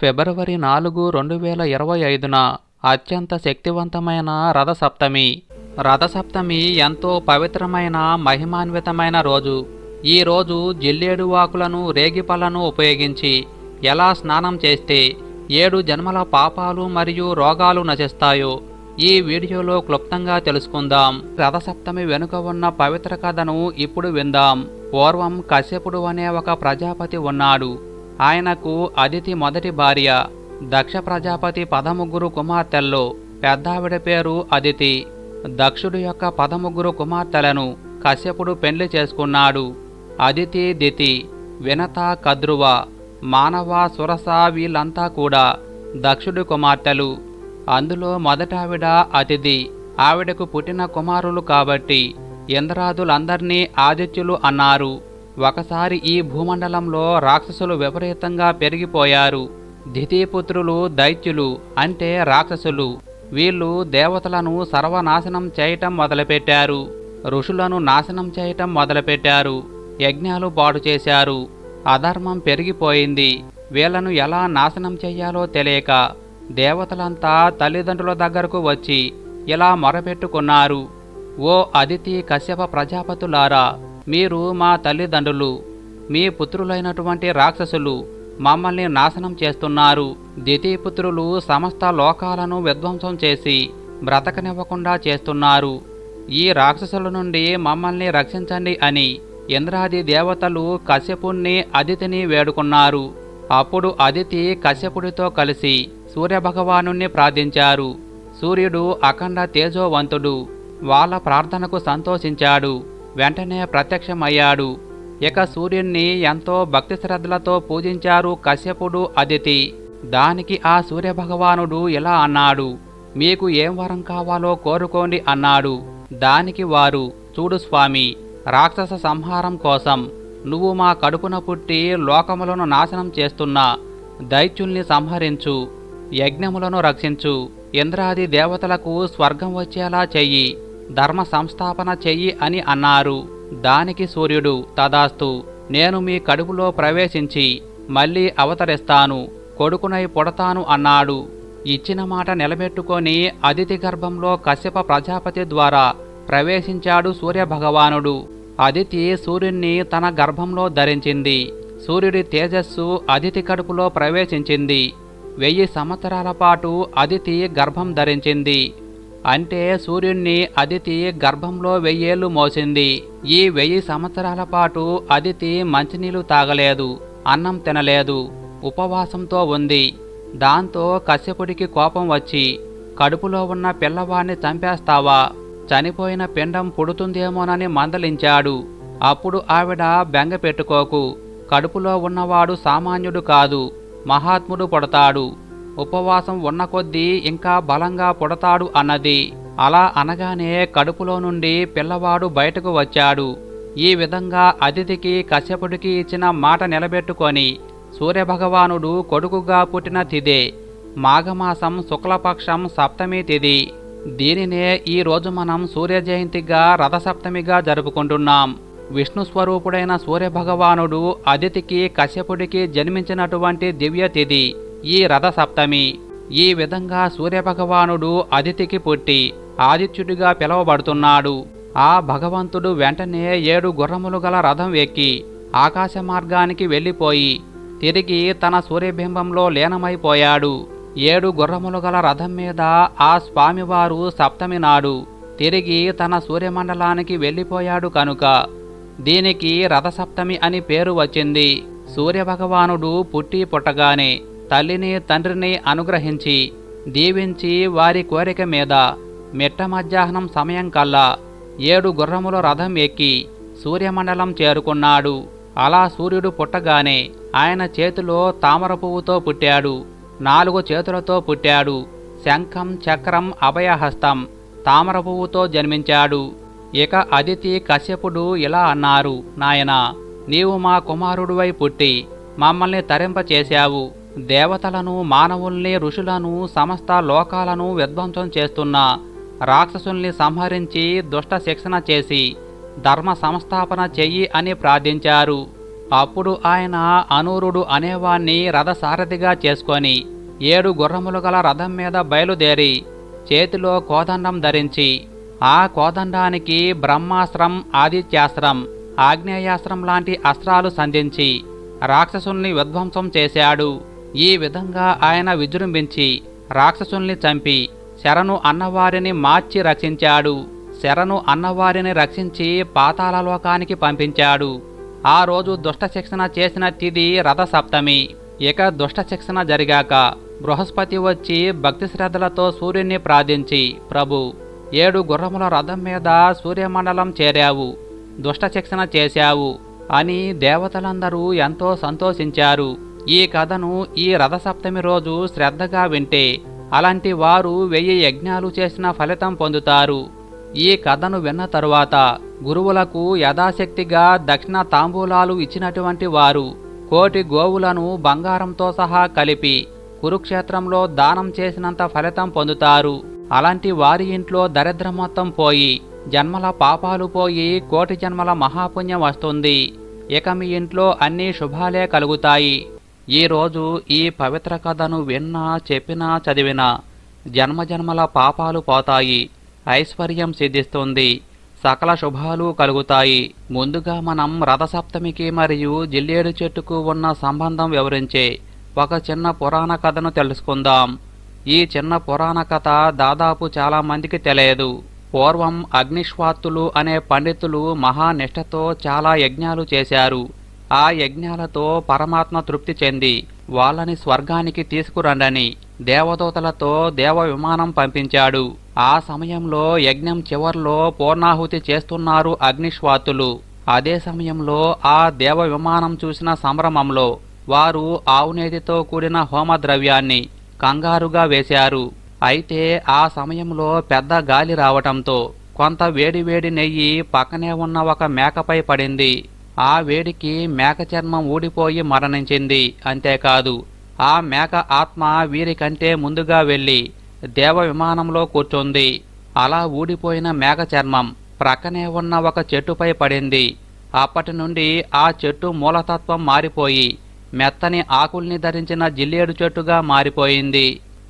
ఫిబ్రవరి నాలుగు రెండు వేల ఇరవై ఐదున అత్యంత శక్తివంతమైన రథసప్తమి. రథసప్తమి ఎంతో పవిత్రమైన మహిమాన్వితమైన రోజు. ఈ రోజు జిల్లేడు వాకులను రేగిపళ్ళను ఉపయోగించి ఎలా స్నానం చేస్తే ఏడు జన్మల పాపాలు మరియు రోగాలు నశిస్తాయో ఈ వీడియోలో క్లుప్తంగా తెలుసుకుందాం. రథసప్తమి వెనుక ఉన్న పవిత్ర కథను ఇప్పుడు విందాం. పూర్వం కశ్యపుడు అనే ఒక ప్రజాపతి ఉన్నాడు. ఆయనకు అదితి మొదటి భార్య దక్ష ప్రజాపతి పదముగ్గురు కుమార్తెల్లో పెద్దావిడ పేరు అదితి. దక్షుడు యొక్క పదముగ్గురు కుమార్తెలను కశ్యపుడు పెండ్లి చేసుకున్నాడు. అదితి దితి వినత కద్రువ మానవ సురస వీళ్ళంతా కూడా దక్షుడి కుమార్తెలు. అందులో మొదటావిడ అతిథి ఆవిడకు పుట్టిన కుమారులు కాబట్టి ఇంద్రాదులందర్నీ ఆదిత్యులు అన్నారు. ఒకసారి ఈ భూమండలంలో రాక్షసులు విపరీతంగా పెరిగిపోయారు. దితీపుత్రులు దైత్యులు అంటే రాక్షసులు వీళ్ళు దేవతలను సర్వనాశనం చేయటం మొదలుపెట్టారు. ఋషులను నాశనం చేయటం మొదలుపెట్టారు. యజ్ఞాలు పాడు చేశారు. అధర్మం పెరిగిపోయింది. వీళ్ళను ఎలా నాశనం చెయ్యాలో తెలియక దేవతలంతా తల్లిదండ్రుల దగ్గరకు వచ్చి ఇలా మొరపెట్టుకున్నారు. ఓ అదితి కశ్యప ప్రజాపతులారా మీరు మా తల్లిదండ్రులు మీ పుత్రులైనటువంటి రాక్షసులు మమ్మల్ని నాశనం చేస్తున్నారు. ద్వితీయపుత్రులు సమస్త లోకాలను విధ్వంసం చేసి బ్రతకనివ్వకుండా చేస్తున్నారు. ఈ రాక్షసుల నుండి మమ్మల్ని రక్షించండి అని ఇంద్రాది దేవతలు కశ్యపుణ్ణి అదితిని వేడుకున్నారు. అప్పుడు అదితి కశ్యపుడితో కలిసి సూర్యభగవాను ప్రార్థించారు. సూర్యుడు అఖండ తేజోవంతుడు వాళ్ళ ప్రార్థనకు సంతోషించాడు. వెంటనే ప్రత్యక్షమయ్యాడు. ఇక సూర్యుణ్ణి ఎంతో భక్తి శ్రద్ధలతో పూజించారు కశ్యపుడు అదితి. దానికి ఆ సూర్యభగవానుడు ఇలా అన్నాడు మీకు ఏం వరం కావాలో కోరుకోండి అన్నాడు. దానికి వారు చూడు స్వామి రాక్షస సంహారం కోసం నువ్వు మా కడుపున పుట్టి లోకములను నాశనం చేస్తున్న దైత్యుల్ని సంహరించు యజ్ఞములను రక్షించు ఇంద్రాది దేవతలకు స్వర్గం వచ్చేలా చెయ్యి. ధర్మ సంస్థాపన చెయ్యి అని అన్నారు. దానికి సూర్యుడు తదాస్తు నేను మీ కడుపులో ప్రవేశించి మళ్ళీ అవతరిస్తాను కొడుకునై పుడతాను అన్నాడు. ఇచ్చిన మాట నిలబెట్టుకొని అతిథి గర్భంలో కశ్యప ప్రజాపతి ద్వారా ప్రవేశించాడు సూర్యభగవానుడు. అదితి సూర్యుణ్ణి తన గర్భంలో ధరించింది. సూర్యుడి తేజస్సు అదితి కడుపులో ప్రవేశించింది. వెయ్యి సంవత్సరాల పాటు అదితి గర్భం ధరించింది. అంటే సూర్యుణ్ణి అదితి గర్భంలో వెయ్యేళ్ళు మోసింది. ఈ వెయ్యి సంవత్సరాల పాటు అదితి మంచినీళ్ళు తాగలేదు అన్నం తినలేదు ఉపవాసంతో ఉంది. దాంతో కశ్యపుడికి కోపం వచ్చి కడుపులో ఉన్న పిల్లవాణ్ణి చంపేస్తావా? చనిపోయిన పిండం పుడుతుందేమోనని మందలించాడు. అప్పుడు ఆవిడ బెంగ పెట్టుకోకు కడుపులో ఉన్నవాడు సామాన్యుడు కాదు మహాత్ముడు పుడతాడు. ఉపవాసం ఉన్న కొద్దీ ఇంకా బలంగా పుడతాడు అన్నది. అలా అనగానే కడుపులో నుండి పిల్లవాడు బయటకు వచ్చాడు. ఈ విధంగా అతిథికి కశ్యపుడికి ఇచ్చిన మాట నిలబెట్టుకొని సూర్యభగవానుడు కొడుకుగా పుట్టిన తిదే మాఘమాసం శుక్లపక్షం సప్తమి తిథి. దీనినే ఈ రోజు మనం సూర్య జయంతిగా రథసప్తమిగా జరుపుకుంటున్నాం. విష్ణు స్వరూపుడైన సూర్యభగవానుడు అదితికి కశ్యపుడికి జన్మించినటువంటి దివ్య తిథి. ఈ రథసప్తమి. ఈ విధంగా సూర్యభగవానుడు అదితికి పుట్టి ఆదిత్యుడిగా పిలువబడుతున్నాడు. ఆ భగవంతుడు వెంటనే ఏడు గుర్రములు గల రథం ఎక్కి ఆకాశ మార్గానికి వెళ్ళిపోయి తిరిగి తన సూర్యబింబంలో లీనమైపోయాడు. ఏడు గుర్రములు గల రథం మీద ఆ స్వామివారు సప్తమి నాడు తిరిగి తన సూర్యమండలానికి వెళ్ళిపోయాడు కనుక. దీనికి రథసప్తమి అని పేరు వచ్చింది. సూర్యభగవానుడు పుట్టి పుట్టగానే తల్లిని తండ్రిని అనుగ్రహించి దీవించి వారి కోరిక మీద మిట్ట మధ్యాహ్నం సమయం కల్లా ఏడు గుర్రముల రథం ఎక్కి సూర్యమండలం చేరుకున్నాడు. అలా సూర్యుడు పుట్టగానే ఆయన చేతిలో తామర పువ్వుతో పుట్టాడు. నాలుగు చేతులతో పుట్టాడు. శంఖం చక్రం అభయహస్తం తామర పువ్వుతో జన్మించాడు. ఇక అదితి కశ్యపుడు ఇలా అన్నారు నాయనా నీవు మా కుమారుడివై పుట్టి మమ్మల్ని తరింపచేశావు. దేవతలను మానవుల్ని ఋషులను సమస్త లోకాలను విధ్వంసం చేస్తున్న రాక్షసుల్ని సంహరించి దుష్ట శిక్షణ చేసి ధర్మ సంస్థాపన చెయ్యి అని ప్రార్థించారు. అప్పుడు ఆయన అనూరుడు అనేవాణ్ణి రథసారథిగా చేసుకొని ఏడు గుర్రములు గల రథం మీద బయలుదేరి చేతిలో కోదండం ధరించి ఆ కోదండానికి బ్రహ్మాస్త్రం ఆదిత్యాస్త్రం ఆగ్నేయాస్త్రం లాంటి అస్త్రాలు సంధించి రాక్షసుల్ని విధ్వంసం చేశాడు. ఈ విధంగా ఆయన విజృంభించి రాక్షసుల్ని చంపి శరణు అన్నవారిని మార్చి రక్షించాడు. శరణు అన్నవారిని రక్షించి పాతాళలోకానికి పంపించాడు. ఆ రోజు దుష్ట శిక్షణ చేసిన తిది రథసప్తమి. ఇక దుష్ట శిక్షణ జరిగాక బృహస్పతి వచ్చి భక్తి శ్రద్ధలతో సూర్యుని ప్రార్థించి ప్రభు ఏడు గుర్రముల రథం మీద సూర్యమండలం చేరావు. దుష్ట శిక్షణ చేశావు అని దేవతలందరూ ఎంతో సంతోషించారు. ఈ కథను ఈ రథసప్తమి రోజు శ్రద్ధగా వింటే అలాంటి వారు వెయ్యి యజ్ఞాలు చేసిన ఫలితం పొందుతారు. ఈ కథను విన్న తరువాత గురువులకు యథాశక్తిగా దక్షిణ తాంబూలాలు ఇచ్చినటువంటి వారు కోటి గోవులను బంగారంతో సహా కలిపి కురుక్షేత్రంలో దానం చేసినంత ఫలితం పొందుతారు. అలాంటి వారి ఇంట్లో దరిద్రం మొత్తం పోయి జన్మల పాపాలు పోయి కోటి జన్మల మహాపుణ్యం వస్తుంది. ఇక మీ ఇంట్లో అన్ని శుభాలే కలుగుతాయి. ఈరోజు ఈ పవిత్ర కథను విన్నా చెప్పినా చదివినా జన్మజన్మల పాపాలు పోతాయి. ఐశ్వర్యం సిద్ధిస్తుంది. సకల శుభాలు కలుగుతాయి. ముందుగా మనం రథసప్తమికి మరియు జిల్లేడు చెట్టుకు ఉన్న సంబంధం వివరించే ఒక చిన్న పురాణ కథను తెలుసుకుందాం. ఈ చిన్న పురాణ కథ దాదాపు చాలా మందికి తెలియదు. పూర్వం అగ్నిశ్వాత్తులు అనే పండితులు మహానిష్టతో చాలా యజ్ఞాలు చేశారు. ఆ యజ్ఞాలతో పరమాత్మ తృప్తి చెంది వాళ్ళని స్వర్గానికి తీసుకురండని దేవదూతలతో దేవ విమానం పంపించాడు. ఆ సమయంలో యజ్ఞం చివర్లో పూర్ణాహుతి చేస్తున్నారు అగ్నిశ్వాతులు. అదే సమయంలో ఆ దేవ విమానం చూసిన సంభ్రమంలో వారు ఆవునేతితో కూడిన హోమద్రవ్యాన్ని కంగారుగా వేశారు. అయితే ఆ సమయంలో పెద్ద గాలి రావటంతో కొంత వేడివేడి నెయ్యి పక్కనే ఉన్న ఒక మేకపై పడింది. ఆ వేడికి మేక చర్మం ఊడిపోయి మరణించింది. అంతేకాదు ఆ మేక ఆత్మ వీరికంటే ముందుగా వెళ్ళి దేవ విమానంలో కూర్చుంది. అలా ఊడిపోయిన మేక చర్మం ప్రక్కనే ఉన్న ఒక చెట్టుపై పడింది. అప్పటి నుండి ఆ చెట్టు మూలతత్వం మారిపోయి మెత్తని ఆకుల్ని ధరించిన జిల్లేడు చెట్టుగా మారిపోయింది.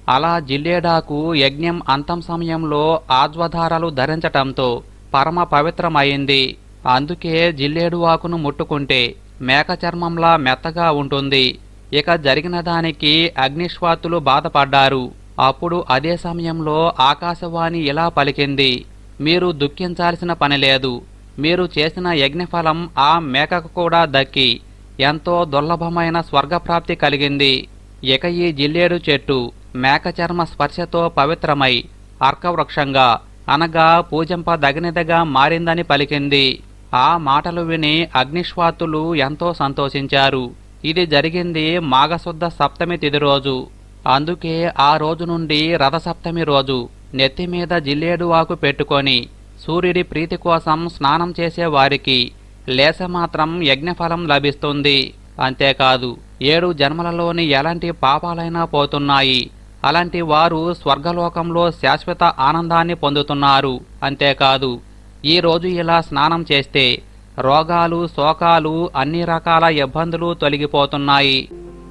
అలా జిల్లేడాకు యజ్ఞం అంతం సమయంలో ఆజ్వధారాలు ధరించటంతో పరమ పవిత్రమైంది. అందుకే జిల్లేడు ఆకును ముట్టుకుంటే మేక చర్మంలా మెత్తగా ఉంటుంది. ఇక జరిగిన దానికి అగ్నిశ్వాతులు బాధపడ్డారు. అప్పుడు అదే సమయంలో ఆకాశవాణి ఇలా పలికింది. మీరు దుఃఖించాల్సిన పని లేదు. మీరు చేసిన యజ్ఞఫలం ఆ మేకకు కూడా దక్కి. ఎంతో దుర్లభమైన స్వర్గప్రాప్తి కలిగింది. ఇక ఈ జిల్లేడు చెట్టు మేక చర్మ స్పర్శతో పవిత్రమై అర్కవృక్షంగా అనగా పూజింపదగినదిగా మారిందని పలికింది. ఆ మాటలు విని అగ్నిశ్వాతులు ఎంతో సంతోషించారు. ఇది జరిగింది మాఘశుద్ధ సప్తమి తిది రోజు. అందుకే ఆ రోజు నుండి రథసప్తమి రోజు నెత్తి మీద జిల్లేడు ఆకు పెట్టుకొని సూర్యుడి ప్రీతి కోసం స్నానం చేసే వారికి లేసమాత్రం యజ్ఞఫలం లభిస్తుంది. అంతేకాదు ఏడు జన్మలలోని ఎలాంటి పాపాలైనా పోతున్నాయి. అలాంటి వారు స్వర్గలోకంలో శాశ్వత ఆనందాన్ని పొందుతున్నారు. అంతేకాదు ఈరోజు ఇలా స్నానం చేస్తే రోగాలు శోకాలు అన్ని రకాల ఇబ్బందులు తొలగిపోతున్నాయి.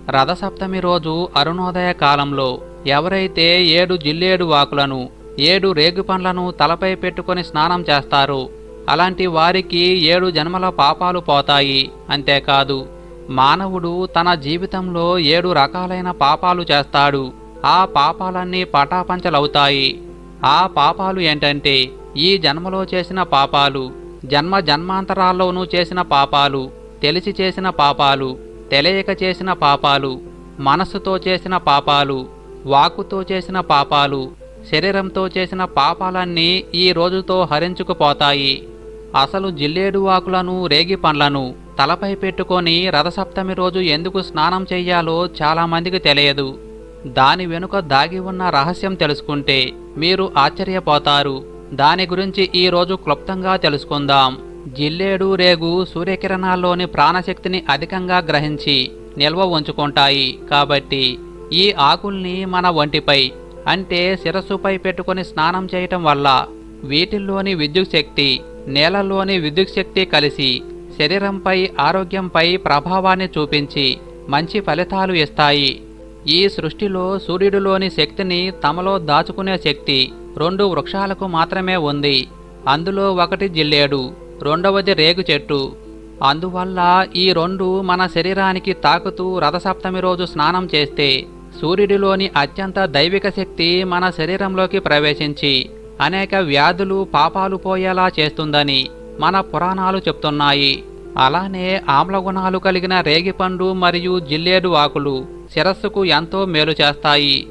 రథసప్తమి రోజు అరుణోదయ కాలంలో ఎవరైతే ఏడు జిల్లేడు వాకులను ఏడు రేగు పండ్లను తలపై పెట్టుకొని స్నానం చేస్తారు అలాంటి వారికి ఏడు జన్మల పాపాలు పోతాయి. అంతేకాదు మానవుడు తన జీవితంలో ఏడు రకాలైన పాపాలు చేస్తాడు. ఆ పాపాలన్నీ పటాపంచలవుతాయి. ఆ పాపాలు ఏంటంటే ఈ జన్మలో చేసిన పాపాలు జన్మ జన్మాంతరాల్లోనూ చేసిన పాపాలు తెలిసి చేసిన పాపాలు తెలియక చేసిన పాపాలు మనస్సుతో చేసిన పాపాలు వాకుతో చేసిన పాపాలు శరీరంతో చేసిన పాపాలన్నీ ఈ రోజుతో హరించుకుపోతాయి. అసలు జిల్లేడు వాకులను రేగి పండ్లను తలపై పెట్టుకొని రథసప్తమి రోజు ఎందుకు స్నానం చెయ్యాలో చాలామందికి తెలియదు. దాని వెనుక దాగి ఉన్న రహస్యం తెలుసుకుంటే మీరు ఆశ్చర్యపోతారు. దాని గురించి ఈ రోజు క్లుప్తంగా తెలుసుకుందాం. జిల్లేడు రేగు సూర్యకిరణాల్లోని ప్రాణశక్తిని అధికంగా గ్రహించి నిల్వ ఉంచుకుంటాయి. కాబట్టి ఈ ఆకుల్ని మన ఒంటిపై అంటే శిరస్సుపై పెట్టుకొని స్నానం చేయటం వల్ల వీటిల్లోని విద్యుత్ శక్తి నేలలోని విద్యుత్ శక్తి కలిసి శరీరంపై ఆరోగ్యంపై ప్రభావాన్ని చూపించి మంచి ఫలితాలు ఇస్తాయి. ఈ సృష్టిలో సూర్యుడిలోని శక్తిని తమలో దాచుకునే శక్తి రెండు వృక్షాలకు మాత్రమే ఉంది. అందులో ఒకటి జిల్లేడు రెండవది రేగు చెట్టు. అందువల్ల ఈ రెండు మన శరీరానికి తాకుతూ రథసప్తమి రోజు స్నానం చేస్తే సూర్యుడిలోని అత్యంత దైవిక శక్తి మన శరీరంలోకి ప్రవేశించి అనేక వ్యాధులు పాపాలు పోయేలా చేస్తుందని మన పురాణాలు చెప్తున్నాయి. అలానే ఆమ్లగుణాలు కలిగిన రేగిపండు మరియు జిల్లేడు ఆకులు శిరస్సుకు ఎంతో మేలు చేస్తాయి.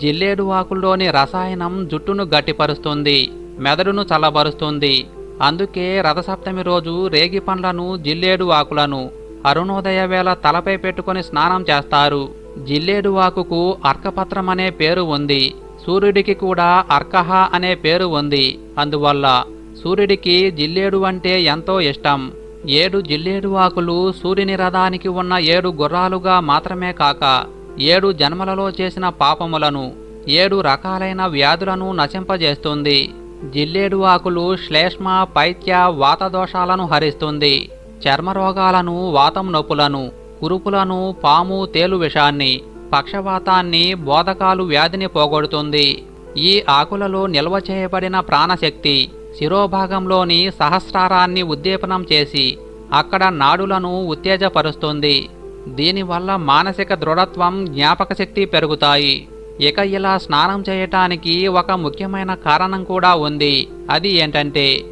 జిల్లేడు ఆకుల్లోని రసాయనం జుట్టును గట్టిపరుస్తుంది మెదడును చల్లబరుస్తుంది. అందుకే రథసప్తమి రోజు రేగి పండ్లను జిల్లేడు ఆకులను అరుణోదయ వేళ తలపై పెట్టుకొని స్నానం చేస్తారు. జిల్లేడు ఆకుకు అర్కపత్రం అనే పేరు ఉంది. సూర్యుడికి కూడా అర్కహ అనే పేరు ఉంది. అందువల్ల సూర్యుడికి జిల్లేడు అంటే ఎంతో ఇష్టం. ఏడు జిల్లేడు ఆకులు సూర్యుని రథానికి ఉన్న ఏడు గుర్రాలుగా మాత్రమే కాక ఏడు జన్మలలో చేసిన పాపములను ఏడు రకాలైన వ్యాధులను నశింపజేస్తుంది. జిల్లేడు ఆకులు శ్లేష్మ పైత్య వాత దోషాలను హరిస్తుంది. చర్మరోగాలను వాతం నొప్పులను కురుపులను పాము తేలు విషాన్ని పక్షవాతాన్ని బోధకాలు వ్యాధిని పోగొడుతుంది. ఈ ఆకులలో నిల్వ చేయబడిన ప్రాణశక్తి శిరోభాగంలోని సహస్రారాన్ని ఉద్దీపనం చేసి అక్కడ నాడులను ఉత్తేజపరుస్తుంది. దీనివల్ల మానసిక దృఢత్వం జ్ఞాపక శక్తి పెరుగుతాయి. ఇక ఇలా స్నానం చేయటానికి ఒక ముఖ్యమైన కారణం కూడా ఉంది. అది ఏంటంటే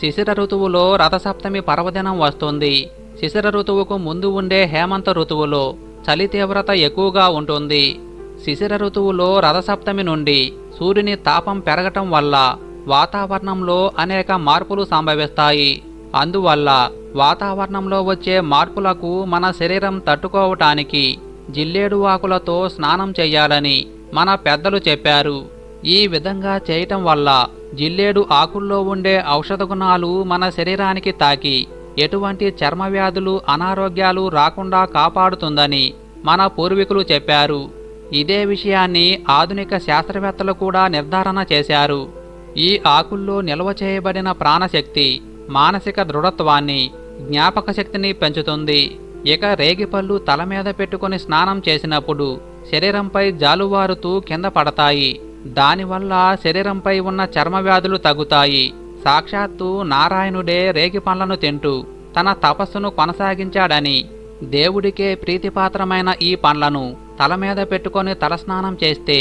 శిశిర ఋతువులో రథసప్తమి పర్వదినం వస్తుంది. శిశిర ఋతువుకు ముందు ఉండే హేమంత ఋతువులో చలి తీవ్రత ఎక్కువగా ఉంటుంది. శిశిర ఋతువులో రథసప్తమి నుండి సూర్యుని తాపం పెరగటం వల్ల వాతావరణంలో అనేక మార్పులు సంభవిస్తాయి. అందువల్ల వాతావరణంలో వచ్చే మార్పులకు మన శరీరం తట్టుకోవటానికి జిల్లేడు ఆకులతో స్నానం చేయాలని మన పెద్దలు చెప్పారు. ఈ విధంగా చేయటం వల్ల జిల్లేడు ఆకుల్లో ఉండే ఔషధ గుణాలు మన శరీరానికి తాకి ఎటువంటి చర్మ వ్యాధులు అనారోగ్యాలు రాకుండా కాపాడుతుందని మన పూర్వీకులు చెప్పారు. ఇదే విషయాన్ని ఆధునిక శాస్త్రవేత్తలు కూడా నిర్ధారణ చేశారు. ఈ ఆకుల్లో నిల్వ చేయబడిన ప్రాణశక్తి మానసిక దృఢత్వాన్ని జ్ఞాపక శక్తిని పెంచుతుంది. ఇక రేగిపళ్ళు తల మీద పెట్టుకొని స్నానం చేసినప్పుడు శరీరంపై జాలువారుతూ కింద పడతాయి. దానివల్ల శరీరంపై ఉన్న చర్మ వ్యాధులు తగ్గుతాయి. సాక్షాత్తు నారాయణుడే రేగి పండ్లను తింటూ తన తపస్సును కొనసాగించాడని దేవుడికే ప్రీతిపాత్రమైన ఈ పండ్లను తల మీద పెట్టుకొని తలస్నానం చేస్తే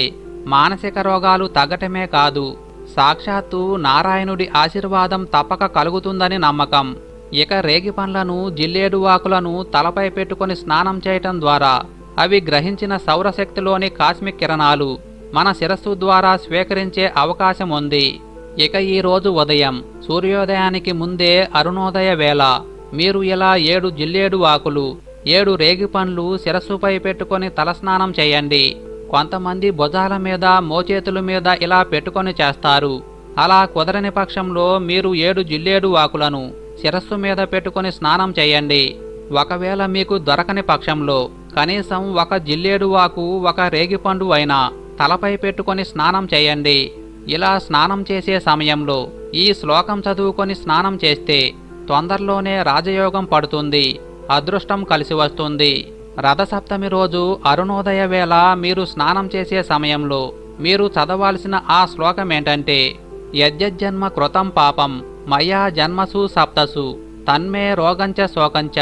మానసిక రోగాలు తగ్గటమే కాదు. సాక్షాత్తు నారాయణుడి ఆశీర్వాదం తప్పక కలుగుతుందని నమ్మకం. ఇక రేగి పండ్లను జిల్లేడు తలపై పెట్టుకొని స్నానం చేయటం ద్వారా అవి గ్రహించిన సౌరశక్తిలోని కాస్మిక్ కిరణాలు మన శిరస్సు ద్వారా స్వీకరించే అవకాశం ఉంది. ఇక ఈరోజు ఉదయం సూర్యోదయానికి ముందే అరుణోదయ వేళ మీరు ఇలా ఏడు జిల్లేడు ఆకులు ఏడు రేగి పండ్లు శిరస్సుపై పెట్టుకొని తలస్నానం చేయండి. కొంతమంది భుజాల మీద మోచేతుల మీద ఇలా పెట్టుకొని చేస్తారు. అలా కుదరని పక్షంలో మీరు ఏడు జిల్లేడు ఆకులను శిరస్సు మీద పెట్టుకొని స్నానం చేయండి. ఒకవేళ మీకు దొరకని పక్షంలో కనీసం ఒక జిల్లేడు ఆకు ఒక రేగిపండు అయినా తలపై పెట్టుకొని స్నానం చేయండి. ఇలా స్నానం చేసే సమయంలో ఈ శ్లోకం చదువుకొని స్నానం చేస్తే తొందరలోనే రాజయోగం పడుతుంది అదృష్టం కలిసి వస్తుంది. రథసప్తమి రోజు అరుణోదయ వేళ మీరు స్నానం చేసే సమయంలో మీరు చదవాల్సిన ఆ శ్లోకం ఏంటంటే యజ్జన్మ కృతం పాపం మయా జన్మసు సప్తసు తన్మే రోగంచ శోకంచ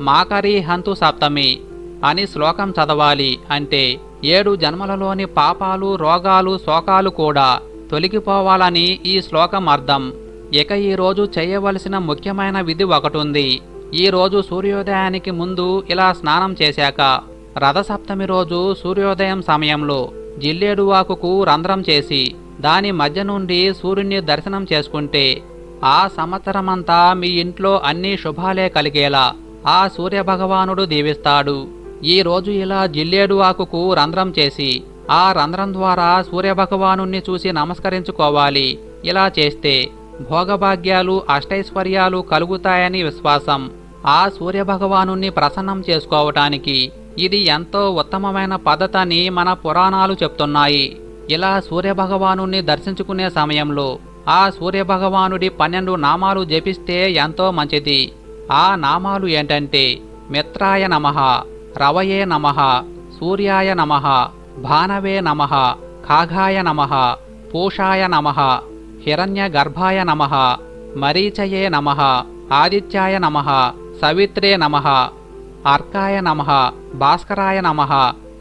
మాకరీ హంతు సప్తమి అని శ్లోకం చదవాలి అంటే ఏడు జన్మలలోని పాపాలు రోగాలు శోకాలు కూడా తొలగిపోవాలని ఈ శ్లోకం అర్థం. ఇక ఈ రోజు చేయవలసిన ముఖ్యమైన విధి ఒకటుంది. ఈరోజు సూర్యోదయానికి ముందు ఇలా స్నానం చేశాక రథసప్తమి రోజు సూర్యోదయం సమయంలో జిల్లేడువాకుకు రంధ్రం చేసి దాని మధ్య నుండి సూర్యుని దర్శనం చేసుకుంటే ఆ సంవత్సరమంతా మీ ఇంట్లో అన్ని శుభాలే కలిగేలా ఆ సూర్యభగవానుడు దీవిస్తాడు. ఈరోజు ఇలా జిల్లేడు ఆకుకు రంధ్రం చేసి ఆ రంధ్రం ద్వారా సూర్యభగవానుణ్ణి చూసి నమస్కరించుకోవాలి. ఇలా చేస్తే భోగభాగ్యాలు అష్టైశ్వర్యాలు కలుగుతాయని విశ్వాసం. ఆ సూర్యభగవాను ప్రసన్నం చేసుకోవటానికి ఇది ఎంతో ఉత్తమమైన పద్ధతని మన పురాణాలు చెప్తున్నాయి. ఇలా సూర్యభగవాను దర్శించుకునే సమయంలో ఆ సూర్యభగవానుడి పన్నెండు నామాలు జపిస్తే ఎంతో మంచిది. ఆ నామాలు ఏంటంటే మిత్రాయ నమః రవయే నమః సూర్యాయ నమః భానవే నమః కాఘాయ నమః పూషాయ నమః హిరణ్య గర్భాయ నమః మరీచయే నమః ఆదిత్యాయ నమః సవిత్రే నమః అర్కాయ నమః భాస్కరాయ నమః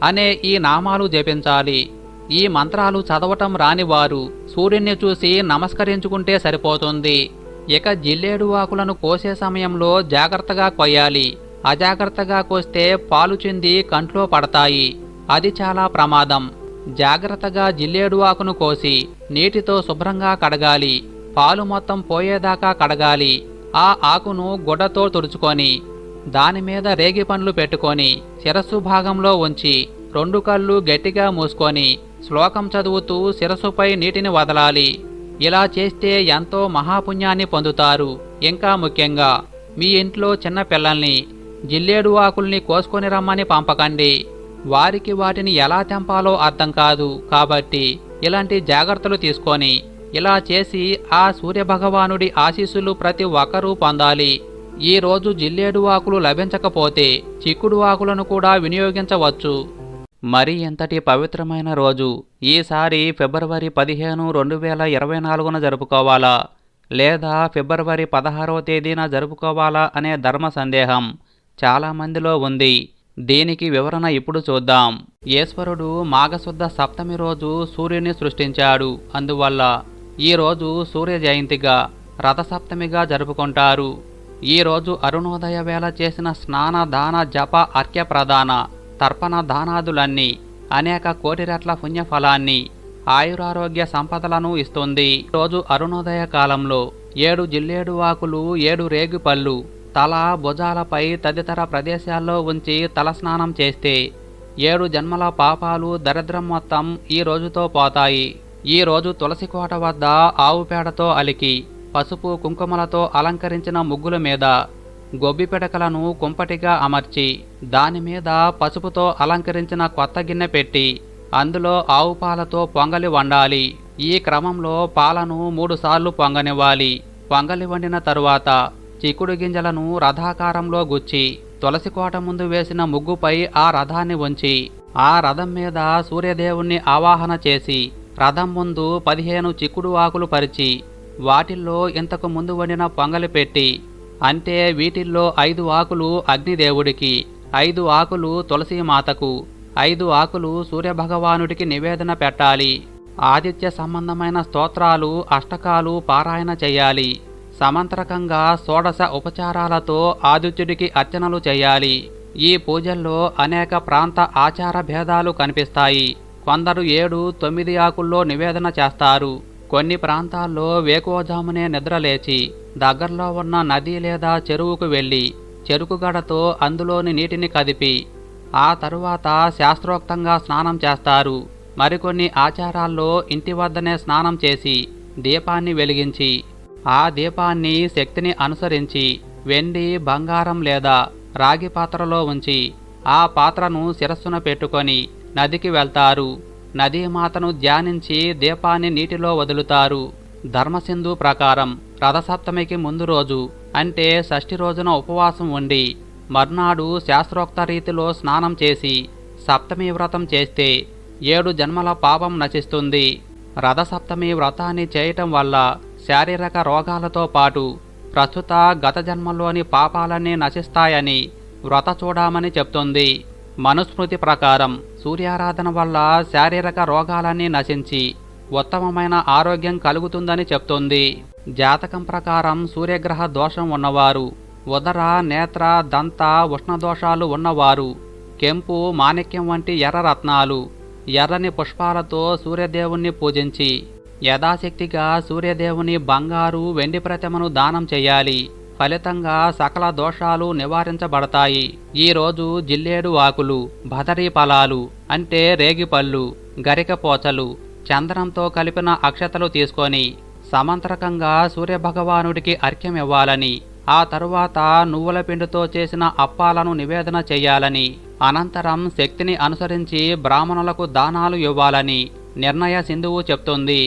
అనే ఈ నామాలు జపించాలి. ఈ మంత్రాలు చదవటం రానివారు సూర్యుని చూసి నమస్కరించుకుంటే సరిపోతుంది. ఇక జిల్లేడు ఆకులను కోసే సమయంలో జాగ్రత్తగా కొయ్యాలి. అజాగ్రత్తగా కోస్తే పాలు చింది కంట్లో పడతాయి. అది చాలా ప్రమాదం. జాగ్రత్తగా జిల్లేడు ఆకును కోసి నీటితో శుభ్రంగా కడగాలి. పాలు మొత్తం పోయేదాకా కడగాలి. ఆ ఆకును గుడ్డతో తుడుచుకొని దానిమీద రేగి పండ్లు పెట్టుకొని శిరస్సు భాగంలో ఉంచి రెండు కళ్ళు గట్టిగా మూసుకొని శ్లోకం చదువుతూ శిరస్సుపై నీటిని వదలాలి. ఇలా చేస్తే ఎంతో మహాపుణ్యాన్ని పొందుతారు. ఇంకా ముఖ్యంగా మీ ఇంట్లో చిన్న పిల్లల్ని జిల్లేడు ఆకుల్ని కోసుకొని రమ్మని పంపకండి. వారికి వాటిని ఎలా తెంపాలో అర్థం కాదు. కాబట్టి ఇలాంటి జాగ్రత్తలు తీసుకొని ఇలా చేసి ఆ సూర్యభగవానుడి ఆశీస్సులు ప్రతి ఒక్కరూ పొందాలి. ఈ రోజు జిల్లేడు ఆకులు లభించకపోతే చిక్కుడు ఆకులను కూడా వినియోగించవచ్చు. మరి ఎంతటి పవిత్రమైన రోజు. ఈసారి ఫిబ్రవరి పదిహేను రెండు వేల ఇరవై నాలుగున జరుపుకోవాలా? లేదా ఫిబ్రవరి పదహారవ తేదీన జరుపుకోవాలా అనే ధర్మ సందేహం చాలామందిలో ఉంది. దీనికి వివరణ ఇప్పుడు చూద్దాం. ఈశ్వరుడు మాఘశుద్ధ సప్తమి రోజు సూర్యుని సృష్టించాడు. అందువల్ల ఈ రోజు సూర్య జయంతిగా రథసప్తమిగా జరుపుకుంటారు. ఈరోజు అరుణోదయ వేళ చేసిన స్నాన దాన జప అర్ఘ్య ప్రదాన తర్పణ దానాదులన్నీ అనేక కోటి రెట్ల పుణ్యఫలాన్ని ఆయురారోగ్య సంపదలను ఇస్తుంది. రోజు అరుణోదయ కాలంలో ఏడు జిల్లేడు ఆకులు ఏడు రేగుపళ్ళు తల భుజాలపై తదితర ప్రదేశాల్లో ఉంచి తలస్నానం చేస్తే ఏడు జన్మల పాపాలు దరిద్రం మొత్తం ఈ రోజుతో పోతాయి. ఈరోజు తులసి కోట వద్ద ఆవు పేడతో అలికి పసుపు కుంకుమలతో అలంకరించిన ముగ్గుల మీద గొబ్బి పిడకలను కుంపటిగా అమర్చి దాని మీద పసుపుతో అలంకరించిన కొత్త గిన్నె పెట్టి అందులో ఆవు పాలతో పొంగలి వండాలి. ఈ క్రమంలో పాలను మూడుసార్లు పొంగనివ్వాలి. పొంగలి వండిన తరువాత చిక్కుడు గింజలను రథాకారంలో గుచ్చి తులసి కోట ముందు వేసిన ముగ్గుపై ఆ రథాన్ని ఉంచి ఆ రథం మీద సూర్యదేవుణ్ణి ఆవాహన చేసి రథం ముందు పదిహేను చిక్కుడు ఆకులు పరిచి వాటిల్లో ఇంతకు ముందు వండిన పొంగలి పెట్టి అంటే వీటిల్లో ఐదు ఆకులు అగ్నిదేవుడికి ఐదు ఆకులు తులసి మాతకు ఐదు ఆకులు సూర్యభగవానుడికి నివేదన పెట్టాలి. ఆదిత్య సంబంధమైన స్తోత్రాలు అష్టకాలు పారాయణ చేయాలి. సమంతరకంగా షోడశ ఉపచారాలతో ఆదిత్యుడికి అర్చనలు చేయాలి. ఈ పూజల్లో అనేక ప్రాంత ఆచార భేదాలు కనిపిస్తాయి. కొందరు ఏడు తొమ్మిది ఆకుల్లో నివేదన చేస్తారు. కొన్ని ప్రాంతాల్లో వేకువజామునే నిద్రలేచి దగ్గరలో ఉన్న నది లేదా చెరువుకు వెళ్ళి చెరుకు గడతో అందులోని నీటిని కదిపి ఆ తరువాత శాస్త్రోక్తంగా స్నానం చేస్తారు. మరికొన్ని ఆచారాల్లో ఇంటి వద్దనే స్నానం చేసి దీపాన్ని వెలిగించి ఆ దీపాన్ని శక్తిని అనుసరించి వెండి బంగారం లేదా రాగి పాత్రలో ఉంచి ఆ పాత్రను శిరస్సున పెట్టుకొని నదికి వెళ్తారు. నదీమాతను ధ్యానించి దీపాన్ని నీటిలో వదులుతారు. ధర్మసింధు ప్రకారం రథసప్తమికి ముందు రోజు అంటే షష్ఠి రోజున ఉపవాసం ఉండి మర్నాడు శాస్త్రోక్త రీతిలో స్నానం చేసి సప్తమి వ్రతం చేస్తే ఏడు జన్మల పాపం నశిస్తుంది. రథసప్తమి వ్రతాన్ని చేయటం వల్ల శారీరక రోగాలతో పాటు ప్రస్తుత గత జన్మలోని పాపాలన్నీ నశిస్తాయని వ్రత చూడమని చెప్తుంది. మనుస్మృతి ప్రకారం సూర్యారాధన వల్ల శారీరక రోగాలన్నీ నశించి ఉత్తమమైన ఆరోగ్యం కలుగుతుందని చెప్తుంది. జాతకం ప్రకారం సూర్యగ్రహ దోషం ఉన్నవారు ఉదర నేత్ర దంత ఉష్ణదోషాలు ఉన్నవారు కెంపు మాణిక్యం వంటి ఎర్ర రత్నాలు ఎర్రని పుష్పాలతో సూర్యదేవుణ్ణి పూజించి యథాశక్తిగా సూర్యదేవుని బంగారు వెండి ప్రతిమను దానం చేయాలి. ఫలితంగా సకల దోషాలు నివారించబడతాయి. ఈ రోజు జిల్లేడు ఆకులు భదరీ ఫలాలు అంటే రేగిపళ్ళు గరికపోచలు చందనంతో కలిపిన అక్షతలు తీసుకొని సమంత్రకంగా సూర్యభగవానుడికి అర్ఘ్యం ఇవ్వాలని ఆ తరువాత నువ్వుల పిండితో చేసిన అప్పాలను నివేదన చేయాలని అనంతరం శక్తిని అనుసరించి బ్రాహ్మణులకు దానాలు ఇవ్వాలని నిర్ణయ సింధువు చెప్తుంది.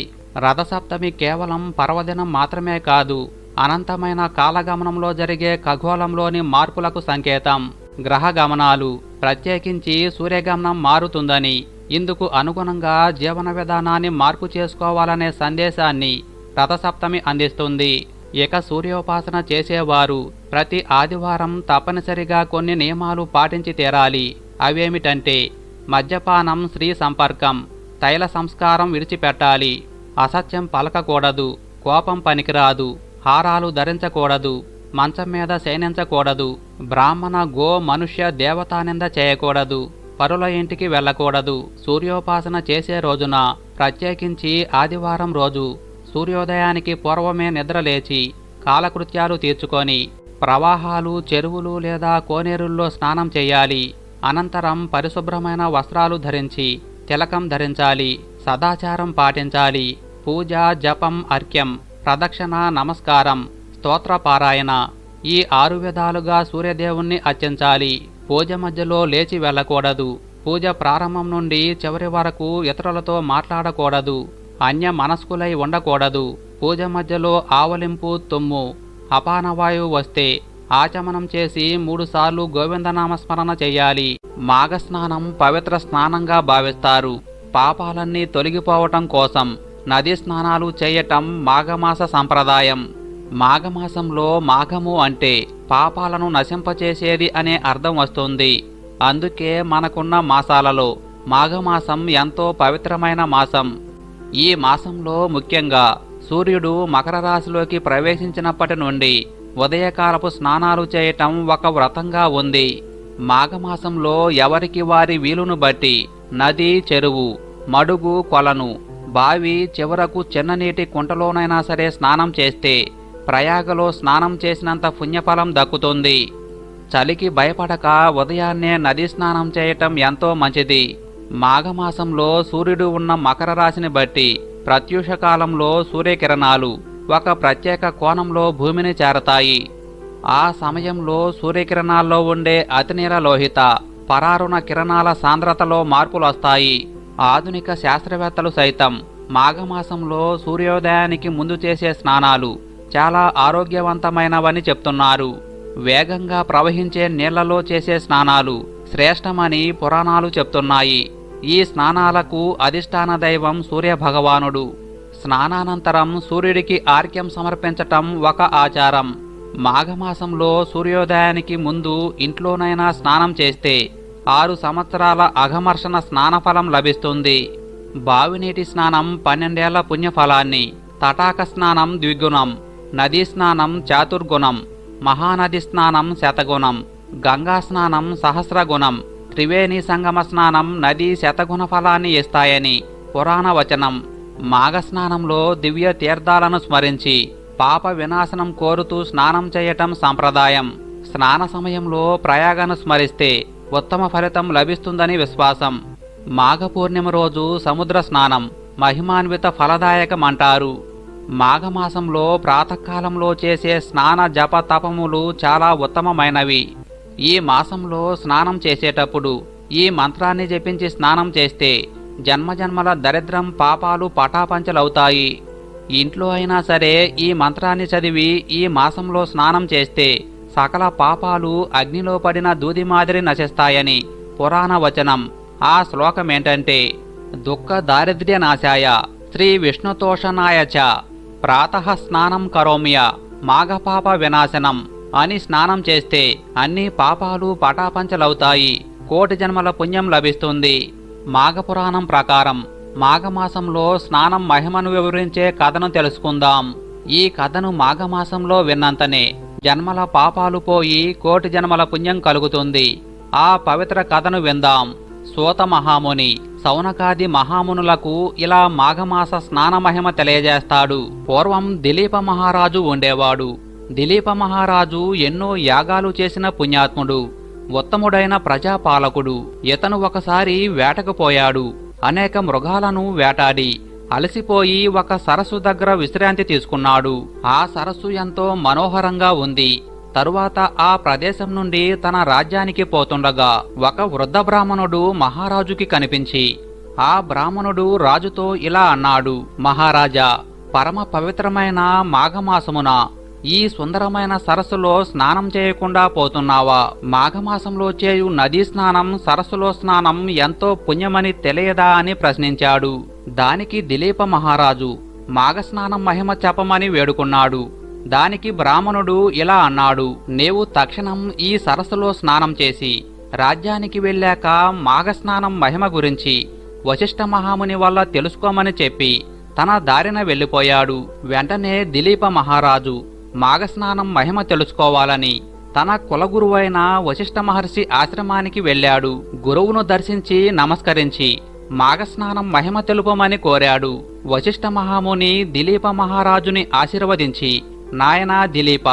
రథసప్తమి కేవలం పర్వదినం మాత్రమే కాదు అనంతమైన కాలగమనంలో జరిగే ఖగోళంలోని మార్పులకు సంకేతం. గ్రహ గమనాలు. ప్రత్యేకించి సూర్యగమనం మారుతుందని ఇందుకు అనుగుణంగా జీవన విధానాన్ని మార్పు చేసుకోవాలనే సందేశాన్ని రథసప్తమి అందిస్తుంది. ఇక సూర్యోపాసన చేసేవారు ప్రతి ఆదివారం తప్పనిసరిగా కొన్ని నియమాలు పాటించి తీరాలి. అవేమిటంటే మద్యపానం స్త్రీ సంపర్కం తైల సంస్కారం విడిచిపెట్టాలి. అసత్యం పలకకూడదు. కోపం పనికిరాదు. హారాలు ధరించకూడదు మంచం మీద శయనించకూడదు బ్రాహ్మణ గో మనుష్య దేవతానింద చేయకూడదు పరుల ఇంటికి వెళ్ళకూడదు సూర్యోపాసన చేసే రోజున ప్రత్యేకించి ఆదివారం రోజు సూర్యోదయానికి పూర్వమే నిద్రలేచి కాలకృత్యాలు తీర్చుకొని ప్రవాహాలు చెరువులు లేదా కోనేరుల్లో స్నానం చేయాలి. అనంతరం పరిశుభ్రమైన వస్త్రాలు ధరించి తిలకం ధరించాలి సదాచారం పాటించాలి. పూజ జపం అర్క్యం ప్రదక్షిణ నమస్కారం స్తోత్రపారాయణ ఈ ఆరు విధాలుగా సూర్యదేవుణ్ణి అర్చించాలి. పూజ మధ్యలో లేచి వెళ్ళకూడదు. పూజ ప్రారంభం నుండి చివరి వరకు ఇతరులతో మాట్లాడకూడదు. అన్య మనస్కులై ఉండకూడదు. పూజ మధ్యలో ఆవలింపు తుమ్ము. అపానవాయువు వస్తే ఆచమనం చేసి మూడుసార్లు గోవిందనామస్మరణ చేయాలి. మాఘస్నానం పవిత్ర స్నానంగా భావిస్తారు. పాపాలన్నీ తొలగిపోవటం కోసం నదీ స్నానాలు చేయటం మాఘమాస సంప్రదాయం. మాఘమాసంలో మాఘము అంటే పాపాలను నశింపచేసేది అనే అర్థం వస్తుంది. అందుకే మనకున్న మాసాలలో మాఘమాసం ఎంతో పవిత్రమైన మాసం. ఈ మాసంలో ముఖ్యంగా సూర్యుడు మకర రాశిలోకి ప్రవేశించినప్పటి నుండి ఉదయకాలపు స్నానాలు చేయటం ఒక వ్రతంగా ఉంది. మాఘమాసంలో ఎవరికి వారి వీలును బట్టి నది చెరువు మడుగు కొలను బావి చివరకు చిన్ననీటి కుంటలోనైనా సరే స్నానం చేస్తే ప్రయాగలో స్నానం చేసినంత పుణ్యఫలం దక్కుతుంది. చలికి భయపడక ఉదయాన్నే నదీ స్నానం చేయటం ఎంతో మంచిది. మాఘమాసంలో సూర్యుడు ఉన్న మకర రాశిని బట్టి ప్రత్యూష కాలంలో సూర్యకిరణాలు ఒక ప్రత్యేక కోణంలో భూమిని చేరతాయి. ఆ సమయంలో సూర్యకిరణాల్లో ఉండే అతినీల లోహిత పరారుణ కిరణాల సాంద్రతలో మార్పులు వస్తాయి ఆధునిక శాస్త్రవేత్తలు సైతం మాఘమాసంలో సూర్యోదయానికి ముందు చేసే స్నానాలు చాలా ఆరోగ్యవంతమైనవని చెప్తున్నారు. వేగంగా ప్రవహించే నీళ్ళలో చేసే స్నానాలు శ్రేష్టమని పురాణాలు చెప్తున్నాయి. ఈ స్నానాలకు అధిష్టాన దైవం సూర్యభగవానుడు. స్నానానంతరం సూర్యుడికి ఆర్క్యం సమర్పించటం ఒక ఆచారం. మాఘమాసంలో సూర్యోదయానికి ముందు ఇంట్లోనైనా స్నానం చేస్తే ఆరు సంవత్సరాల అఘమర్షణ స్నానఫలం లభిస్తుంది. బావినీటి స్నానం పన్నెండేళ్ళ పుణ్యఫలాన్ని. తటాక స్నానం ద్విగుణం. నదీ స్నానం చాతుర్గుణం. మహానది స్నానం శతగుణం. గంగా స్నానం సహస్రగుణం. త్రివేణి సంగమ స్నానం నది శతగుణ ఫలాన్ని ఇస్తాయని పురాణ వచనం. మాఘస్నానంలో దివ్య తీర్థాలను స్మరించి పాప వినాశనం కోరుతూ స్నానం చేయటం సంప్రదాయం. స్నాన సమయంలో ప్రయాగను స్మరిస్తే ఉత్తమ ఫలితం లభిస్తుందని విశ్వాసం. మాఘ పూర్ణిమ రోజు సముద్ర స్నానం మహిమాన్విత ఫలదాయకమంటారు. మాఘమాసంలో ప్రాతకాలంలో చేసే స్నాన జప తపములు చాలా ఉత్తమమైనవి. ఈ మాసంలో స్నానం చేసేటప్పుడు ఈ మంత్రాన్ని జపించి స్నానం చేస్తే జన్మజన్మల దరిద్రం పాపాలు పటాపంచలవుతాయి. ఇంట్లో అయినా సరే ఈ మంత్రాన్ని చదివి ఈ మాసంలో స్నానం చేస్తే సకల పాపాలు అగ్నిలో పడిన దూది మాదిరి నశిస్తాయని పురాణ వచనం. ఆ శ్లోకమేంటంటే దుఃఖ దారిద్ర్య నాశాయ శ్రీ విష్ణుతోషణాయ చ ప్రాతః స్నానం కరోమియ మాఘపాప వినాశనం అని స్నానం చేస్తే అన్ని పాపాలు పటాపంచలవుతాయి కోటి జన్మల పుణ్యం లభిస్తుంది. మాఘపురాణం ప్రకారం మాఘమాసంలో స్నానం మహిమను వివరించే కథను తెలుసుకుందాం. ఈ కథను మాఘమాసంలో విన్నంతనే జన్మల పాపాలు పోయి కోటి జన్మల పుణ్యం కలుగుతుంది. ఆ పవిత్ర కథను విందాం. సూత మహాముని సౌనకాది మహామునులకు ఇలా మాఘమాస స్నాన మహిమ తెలియజేస్తాడు. పూర్వం దిలీప మహారాజు ఉండేవాడు. దిలీప మహారాజు ఎన్నో యాగాలు చేసిన పుణ్యాత్ముడు ఉత్తముడైన ప్రజాపాలకుడు. ఇతను ఒకసారి వేటకు పోయాడు. అనేక మృగాలను వేటాడి అలసిపోయి ఒక సరస్సు దగ్గర విశ్రాంతి తీసుకున్నాడు. ఆ సరస్సు ఎంతో మనోహరంగా ఉంది. తరువాత ఆ ప్రదేశం నుండి తన రాజ్యానికి పోతుండగా ఒక వృద్ధ బ్రాహ్మణుడు మహారాజుకి కనిపించి ఆ బ్రాహ్మణుడు రాజుతో ఇలా అన్నాడు మహారాజా పరమ పవిత్రమైన మాఘమాసమున ఈ సుందరమైన సరస్సులో స్నానం చేయకుండా పోతున్నావా? మాఘమాసంలో చేయు నదీ స్నానం సరస్సులో స్నానం ఎంతో పుణ్యమని తెలియదా? అని ప్రశ్నించాడు. దానికి దిలీప మహారాజు మాఘస్నానం మహిమ చెప్పమని వేడుకున్నాడు. దానికి బ్రాహ్మణుడు ఇలా అన్నాడు నీవు తక్షణం ఈ సరస్సులో స్నానం చేసి రాజ్యానికి వెళ్ళాక మాఘస్నానం మహిమ గురించి వశిష్ఠ మహాముని వల్ల తెలుసుకోమని చెప్పి తన దారిన వెళ్ళిపోయాడు. వెంటనే దిలీప మహారాజు మాఘస్నానం మహిమ తెలుసుకోవాలని తన కులగురువైన వశిష్ఠ మహర్షి ఆశ్రమానికి వెళ్ళాడు. గురువును దర్శించి నమస్కరించి మాఘస్నానం మహిమ తెలుపమని కోరాడు. వశిష్ఠ మహాముని దిలీప మహారాజుని ఆశీర్వదించి నాయనా దిలీప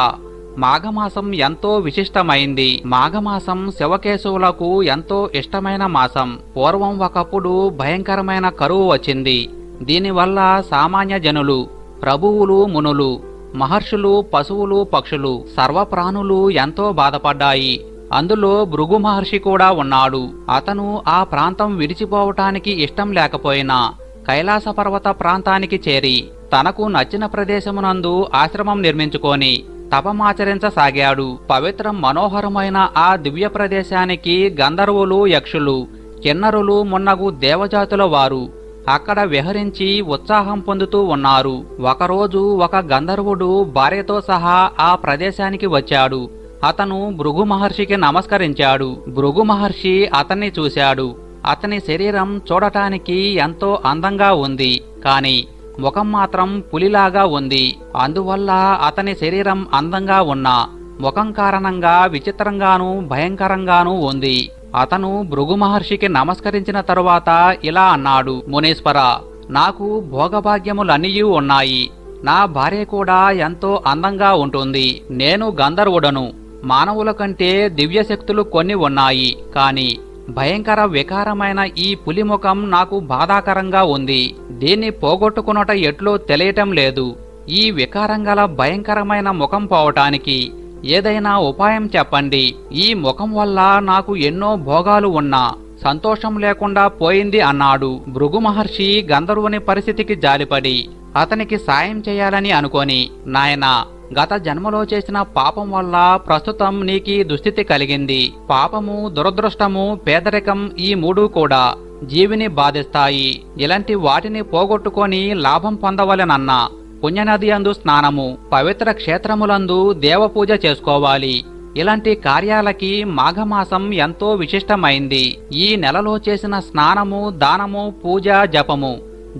మాఘమాసం ఎంతో విశిష్టమైంది. మాఘమాసం శివకేశవులకు ఎంతో ఇష్టమైన మాసం. పూర్వం ఒకప్పుడు భయంకరమైన కరువు వచ్చింది. దీనివల్ల సామాన్య జనులు ప్రభువులు మునులు మహర్షులు పశువులు పక్షులు సర్వప్రాణులు ఎంతో బాధపడ్డాయి. అందులో భృగు మహర్షి కూడా ఉన్నాడు. అతను ఆ ప్రాంతం విడిచిపోవటానికి ఇష్టం లేకపోయినా కైలాస పర్వత ప్రాంతానికి చేరి తనకు నచ్చిన ప్రదేశమునందు ఆశ్రమం నిర్మించుకొని తపమాచరించసాగాడు పవిత్రం మనోహరమైన ఆ దివ్య ప్రదేశానికి గంధర్వులు యక్షులు కిన్నరులు మున్నగు దేవజాతుల వారు అక్కడ విహరించి ఉత్సాహం పొందుతూ ఉన్నారు. ఒకరోజు ఒక గంధర్వుడు భార్యతో సహా ఆ ప్రదేశానికి వచ్చాడు. అతను భృగు మహర్షికి నమస్కరించాడు. భృగు మహర్షి అతన్ని చూశాడు. అతని శరీరం చూడటానికి ఎంతో అందంగా ఉంది. కాని ముఖం మాత్రం పులిలాగా ఉంది. అందువల్ల అతని శరీరం అందంగా ఉన్నా ముఖం కారణంగా విచిత్రంగానూ భయంకరంగానూ ఉంది. అతను భృగు మహర్షికి నమస్కరించిన తరువాత ఇలా అన్నాడు మునీశ్వర నాకు భోగభాగ్యములన్నీ ఉన్నాయి. నా భార్య కూడా ఎంతో అందంగా ఉంటుంది. నేను గంధర్వుడను. మానవుల కంటే దివ్యశక్తులు కొన్ని ఉన్నాయి కాని భయంకర వికారమైన ఈ పులి ముఖం నాకు బాధాకరంగా ఉంది. దీన్ని పోగొట్టుకునట ఎట్లో తెలియటం లేదు. ఈ వికారం గల భయంకరమైన ముఖం పోవటానికి ఏదైనా ఉపాయం చెప్పండి. ఈ ముఖం వల్ల నాకు ఎన్నో భోగాలు ఉన్నా సంతోషం లేకుండా పోయింది అన్నాడు. భృగు మహర్షి గంధర్వుని పరిస్థితికి జాలిపడి అతనికి సాయం చేయాలని అనుకొని నాయనా గత జన్మలో చేసిన పాపం వల్ల ప్రస్తుతం నీకి దుస్థితి కలిగింది. పాపము దురదృష్టము పేదరికం ఈ మూడు కూడా జీవిని బాధిస్తాయి. ఇలాంటి వాటిని పోగొట్టుకొని లాభం పొందవలెనన్న పుణ్యనది అందు స్నానము పవిత్ర క్షేత్రములందు దేవపూజ చేసుకోవాలి. ఇలాంటి కార్యాలకి మాఘమాసం ఎంతో విశిష్టమైంది. ఈ నెలలో చేసిన స్నానము దానము పూజ జపము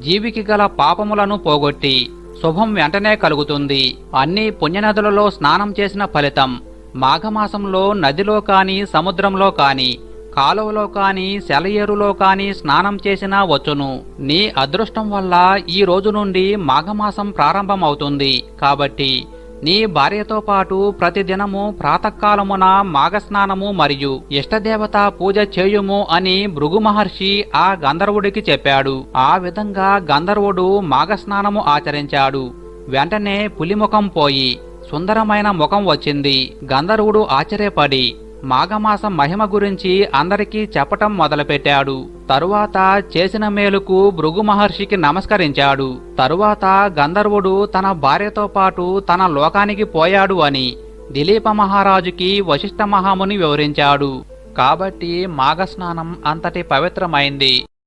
జీవికి గల పాపములను పోగొట్టి శుభం వెంటనే కలుగుతుంది. అన్ని పుణ్యనదులలో స్నానం చేసిన ఫలితం. మాఘమాసంలో నదిలో కాని సముద్రంలో కాని కాలువలో కాని సెలయేరులో కాని స్నానం చేసినా వచ్చును. నీ అదృష్టం వల్ల ఈ రోజు నుండి మాఘమాసం ప్రారంభమవుతుంది. కాబట్టి నీ భార్యతో పాటు ప్రతిదినము ప్రాతకాలమున మాఘస్నానము మరియు ఇష్టదేవత పూజ చేయుము అని భృగు మహర్షి ఆ గంధర్వుడికి చెప్పాడు. ఆ విధంగా గంధర్వుడు మాఘస్నానము ఆచరించాడు. వెంటనే పులిముఖం పోయి సుందరమైన ముఖం వచ్చింది. గంధర్వుడు ఆశ్చర్యపడి మాఘమాసం మహిమ గురించి అందరికీ చెప్పటం మొదలుపెట్టాడు. తరువాత చేసిన మేలుకు భృగు మహర్షికి నమస్కరించాడు. తరువాత గంధర్వుడు తన భార్యతో పాటు తన లోకానికి పోయాడు అని దిలీప మహారాజుకి వశిష్ఠ మహాముని వివరించాడు. కాబట్టి మాఘస్నానం అంతటి పవిత్రమైంది.